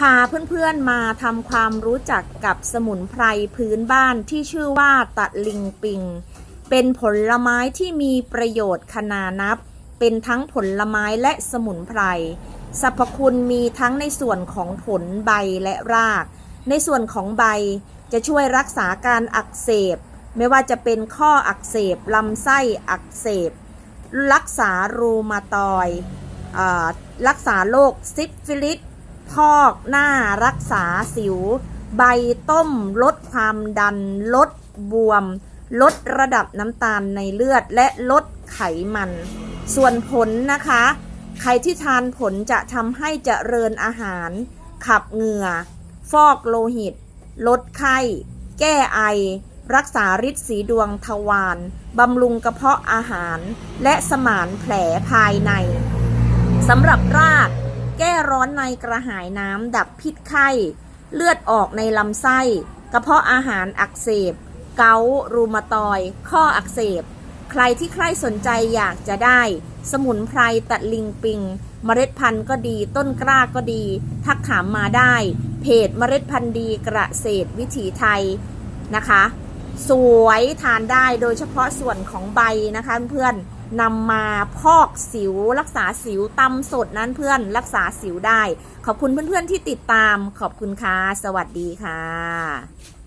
พาเพื่อนๆมาทำความรู้จักกับสมุนไพรพื้นบ้านที่ชื่อว่าตะลิงปิง เป็นผลไม้ที่มีประโยชน์ขนานับ เป็นทั้งผลไม้และสมุนไพรสรรพคุณมีทั้งในส่วนของผลใบและราก ในส่วนของใบจะช่วยรักษาการอักเสบ ไม่ว่าจะเป็นข้ออักเสบลำไส้อักเสบ รักษารูมาตอยอรักษาโรคซิฟิลิส พอกหน้ารักษาสิว ใบต้มลดความดัน ลดบวม ลดระดับน้ำตาลในเลือดและลดไขมัน ส่วนผลนะคะ ใครที่ทานผลจะทำให้เจริญอาหาร ขับเหงื่อ ฟอกโลหิต ลดไข้ แก้ไอ รักษาฤทธิ์สีดวงทวารบำรุงกระเพาะอาหาร และสมานแผลภายในสำหรับราก แก้ร้อนในกระหายน้ำ ดับพิษไข้ เลือดออกในลำไส้ กระเพาะอาหารอักเสบ เกาต์รูมาตอย ข้ออักเสบ ใครที่ใครสนใจอยากจะได้ สมุนไพรตัดลิงปิง เมล็ดพันธุ์ก็ดี ต้นกล้าก็ดี ทักถามมาได้ เพจเมล็ดพันธุ์ดีกระเศษวิถีไทยนะคะ สวยทานได้โดยเฉพาะส่วนของใบนะคะเพื่อน นำมาพอกสิว รักษาสิวตำสดนั้นเพื่อนรักษาสิวได้ ขอบคุณเพื่อนๆที่ติดตาม ขอบคุณค่ะ สวัสดีค่ะ